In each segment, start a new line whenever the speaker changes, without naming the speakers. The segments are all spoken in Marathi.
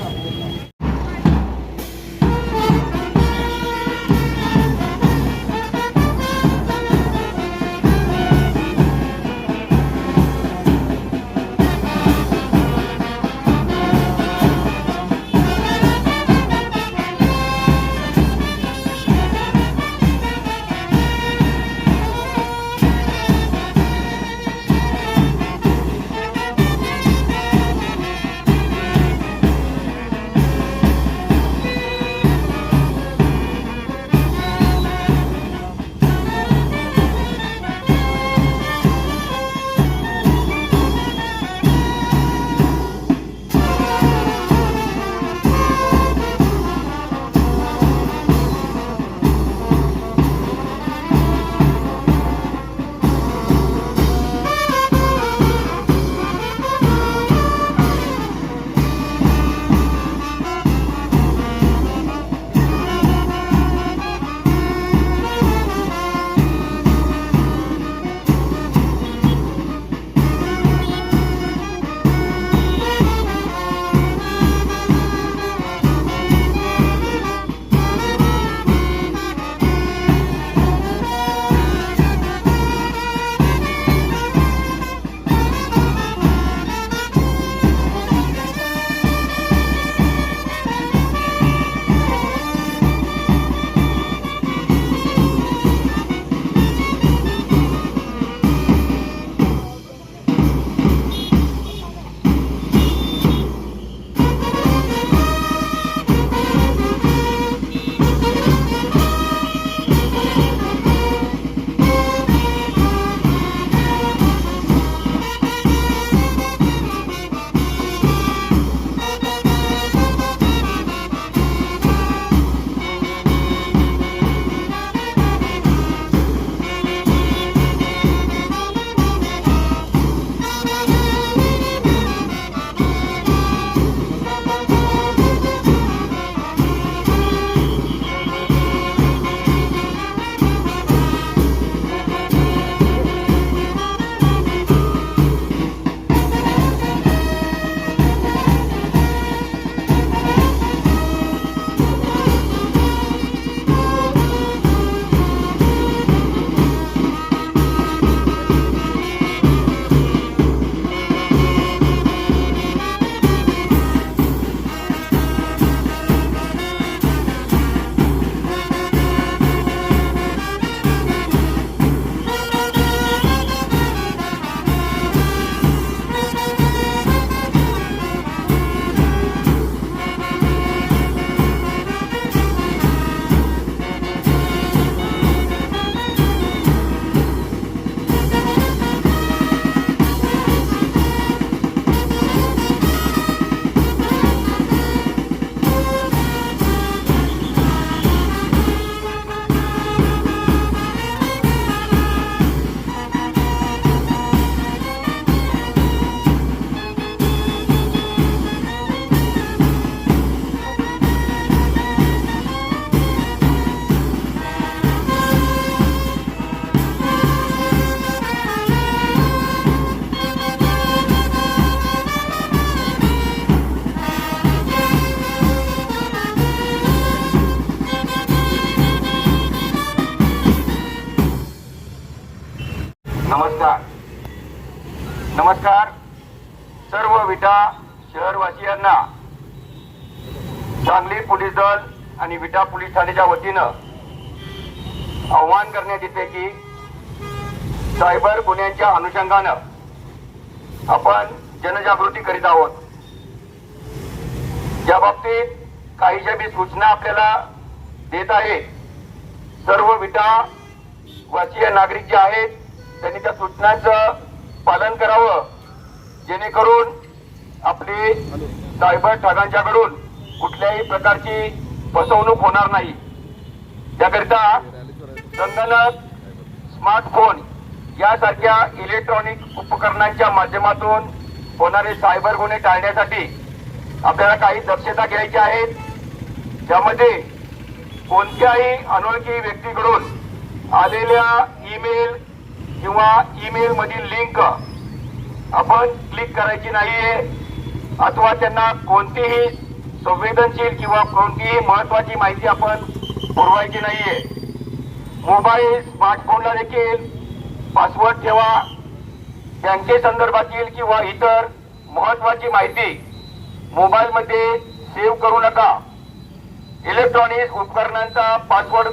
trouble. नमस्कार. सर्व विटा शहरवासियांना सांगली पोलीस दल आणि विटा पोलीस ठाण्याच्या वतीनं आव्हान करण्यात येते की सायबर गुन्ह्यांच्या अनुषंगानं आपण जनजागृती करीत आहोत. या बाबतीत काहीशा बी सूचना आपल्याला देत आहे. सर्व विटा वासीय नागरिक जे आहेत त्यांनी त्या सूचनांचं पालन करावं. जेणेकरून आपली सायबर ठगांच्याकडून कुठल्याही प्रकारची फसवणूक होणार नाही. त्याकरिता संगणक स्मार्टफोन यासारख्या इलेक्ट्रॉनिक उपकरणांच्या माध्यमातून होणारे सायबर गुन्हे टाळण्यासाठी आपल्याला काही दक्षता घ्यायची आहेत त्यामध्ये कोणत्याही अनोळखी व्यक्तीकडून आलेल्या ईमेल किंवा ईमेल मधील लिंक आपण क्लिक करायची नाहीये अथवा त्यांना कोणतीही संवेदनशील किंवा कोणतीही महत्वाची माहिती आपण पुरवायची नाहीये. मोबाईल स्मार्टफोनला देखील पासवर्ड ठेवा. बँकेसंदर्भातील किंवा इतर महत्वाची माहिती मोबाईलमध्ये सेव्ह करू नका. इलेक्ट्रॉनिक उपकरणांचा पासवर्ड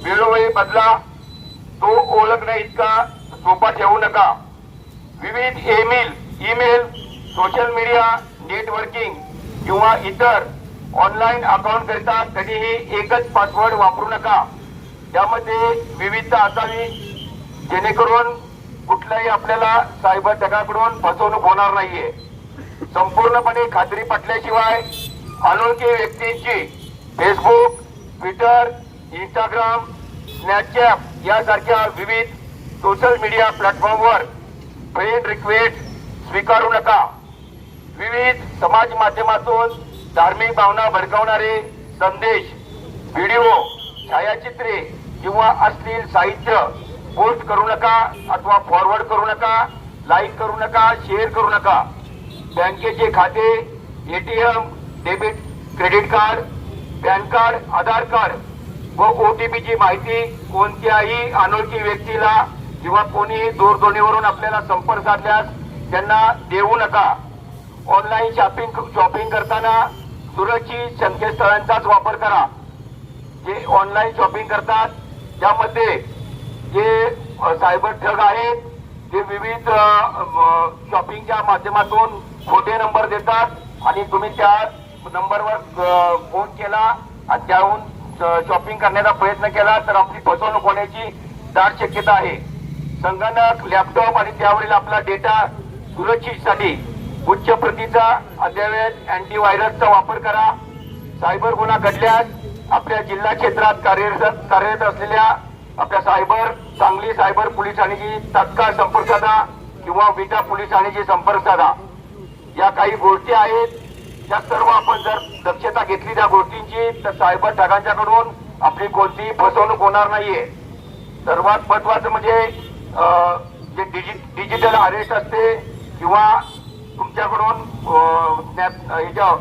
वेळोवेळी बदला. तो ओळखण्या इतका सोपा ठेवू नका. विविध email email social media networking किंवा इतर ऑनलाईन अकाउंट करिता कधीही एकच पासवर्ड वापरू नका. त्यामध्ये विविधता असावी. जेणेकरून कुठल्याही आपल्याला सायबर जगाकडून फसवणूक होणार नाहीये. संपूर्णपणे खात्री पटल्याशिवाय अनोळखी व्यक्तींची फेसबुक ट्विटर इंस्टाग्राम स्नॅपचॅप यासारख्या विविध सोशल मीडिया प्लॅटफॉर्मवर फ्रेंड रिक्वेस्ट स्वीकारू नका. विविध समाज माध्यमातून धार्मिक भावना भडकावणारे संदेश व्हिडिओ छायाचित्रे किंवा अश्लील साहित्य पोस्ट करू नका अथवा फॉरवर्ड करू नका लाईक करू नका शेअर करू नका. बँकेचे खाते ATM debit credit card PAN card Aadhaar card हो व ओटीपीची माहिती कोणत्याही अनोळखी व्यक्तीला किंवा कोणी दूरध्वनीवरून आपल्याला संपर्क साधल्यास त्यांना देऊ नका. ऑनलाईन शॉपिंग शॉपिंग करताना सुरक्षित संकेतस्थळांचाच वापर करा. जे ऑनलाईन शॉपिंग करतात त्यामध्ये जे सायबर ठग आहेत ते विविध म, शॉपिंगच्या माध्यमातून खोटे नंबर देतात आणि तुम्ही त्या नंबरवर फोन केला आणि त्याहून शॉपिंग करण्याचा प्रयत्न केला तर आपली फसवणूक होण्याची दाट शक्यता आहे. संगणक लॅपटॉप आणि त्यावरील आपला डेटा सुरक्षितसाठी उच्च प्रतीचा अद्ययावत अँटीव्हायरसचा वापर करा. सायबर गुन्हा घडल्यास आपल्या जिल्हा क्षेत्रात कार्यरत कार्यरत असलेल्या आपल्या सायबर सांगली सायबर पोलीस ठाण्याची तत्काळ संपर्क साधा किंवा विटा पोलीस ठाण्याची संपर्क साधा. या काही गोष्टी आहेत त्या सर्व आपण जर दक्षता घेतली त्या गोष्टींची तर सायबर ठगांच्याकडून आपली कोणतीही फसवणूक होणार नाहीये. सर्वात महत्वाचं म्हणजे जे डिजि डिजिटल अरेस्ट असते किंवा तुमच्याकडून याच्या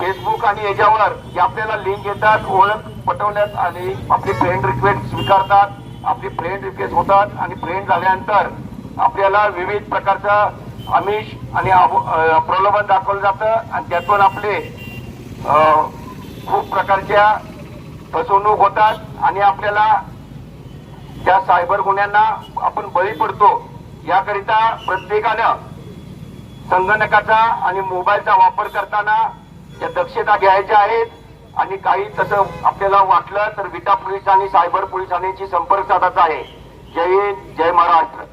फेसबुक आणि याच्यावर जे आपल्याला लिंक येतात ओळख पटवण्यात आणि आपली फ्रेंड रिक्वेस्ट स्वीकारतात आपली फ्रेंड रिक्वेस्ट होतात आणि फ्रेंड झाल्यानंतर आपल्याला विविध प्रकारचा आमिष आणि प्रलोभन दाखवलं जातं आणि त्यातून आपले खूप प्रकारच्या फसवणूक होतात आणि आपल्याला त्या सायबर गुन्ह्यांना आपण बळी पडतो. याकरिता प्रत्येकानं संगणकाचा आणि मोबाईलचा वापर करताना त्या दक्षता घ्यायच्या आहेत आणि काही तसं आपल्याला वाटलं तर विटा पोलीस आणि सायबर पोलीस संपर्क साधायचा आहे. जय हिंद जय महाराष्ट्र.